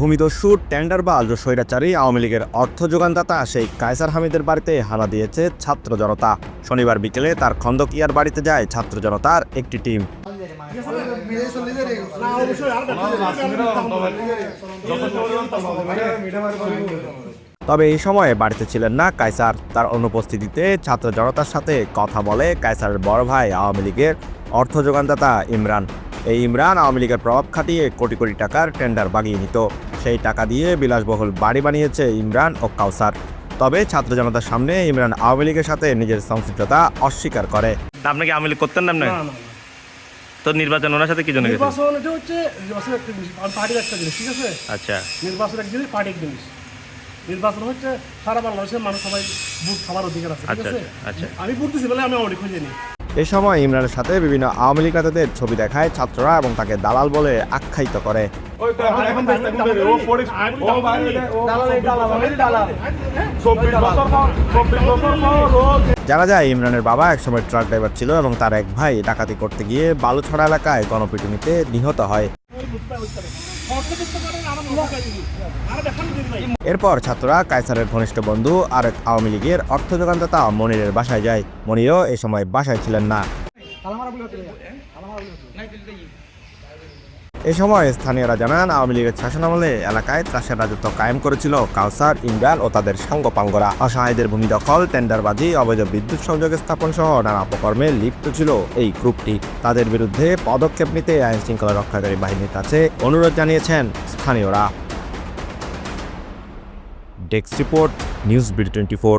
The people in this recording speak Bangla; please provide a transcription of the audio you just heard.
ভূমিদস্যু টেন্ডারবাজ ও স্বৈরাচারী আওয়ামী লীগের অর্থ যোগানদাতা সেই কায়সার হামিদের বাড়িতে হানা দিয়েছে ছাত্র জনতা। শনিবার বিকেলে তার খন্দকিয়ার বাড়িতে যায় ছাত্র জনতার একটি টিম। তবে এই সময়ে বাড়িতে ছিলেন না কায়সার। তার অনুপস্থিতিতে ছাত্র জনতার সাথে কথা বলে কায়সারের বড় ভাই আওয়ামী লীগের অর্থ যোগানদাতা ইমরান। এই ইমরান আওয়ামী লীগের প্রভাব খাটিয়ে কোটি কোটি টাকার টেন্ডার বাগিয়ে নিত। সেই টাকা দিয়ে বিলাসবহুল বাড়ি বানিয়েছে ইমরান ও কাউসার। তবে ছাত্র জনতার সামনে ইমরান আওয়ামী লীগের সাথে নিজের সংশ্লিষ্টতা অস্বীকার করে। আপনি কি আওয়ামী লীগ করতেন না। তো নির্বাচন ওনার সাথে কি জন্য নির্বাচন এটা হচ্ছে নির্বাচন একটা জিনিস আর পার্টির একটা জিনিস ঠিক আছে? আচ্ছা। নির্বাচন এক জিনিস পার্টি এক জিনিস। নির্বাচন হচ্ছে সারা বাংলাদেশের মানুষ সবাই ভোট খাবার অধিকার আছে ঠিক আচ্ছা, আছে? আচ্ছা। আমি ভোট দিছি বলে আমি অনেক খুঁজে নিই। এ সময় ইমরানের সাথে বিভিন্ন আওয়ামী লীগ নেতাদের ছবি দেখায় ছাত্ররা এবং তাকে দালাল বলে আখ্যায়িত করে। জানা যায় ইমরানের বাবা একসময় ট্রাক ড্রাইভার ছিল এবং তার এক ভাই ডাকাতি করতে গিয়ে বালুছড়া এলাকায় গণপিটুনিতে নিহত হয়। এরপর ছাত্ররা কায়সারের ঘনিষ্ঠ বন্ধু আরেক আওয়ামী লীগের অর্থ যোগানদাতা মনিরের বাসায় যায়। মনিরও এ সময় বাসায় ছিলেন না। এ সময় স্থানীয়রা জানান, আওয়ামী লীগের শাসনামলে এলাকায় ত্রাসের রাজত্ব কায়েম করেছিল কাউসার, ইমরান ও তাদের সাঙ্গপাঙ্গরা। অসহায়দের ভূমি দখল, টেন্ডারবাজি, অবৈধ বিদ্যুৎ সংযোগ স্থাপন সহ নানা অপকর্মে লিপ্ত ছিল এই গ্রুপটি। তাদের বিরুদ্ধে পদক্ষেপ নিতে আইন শৃঙ্খলা রক্ষাকারী বাহিনীর কাছে অনুরোধ জানিয়েছেন স্থানীয়রা। Desk report, news BD twenty four.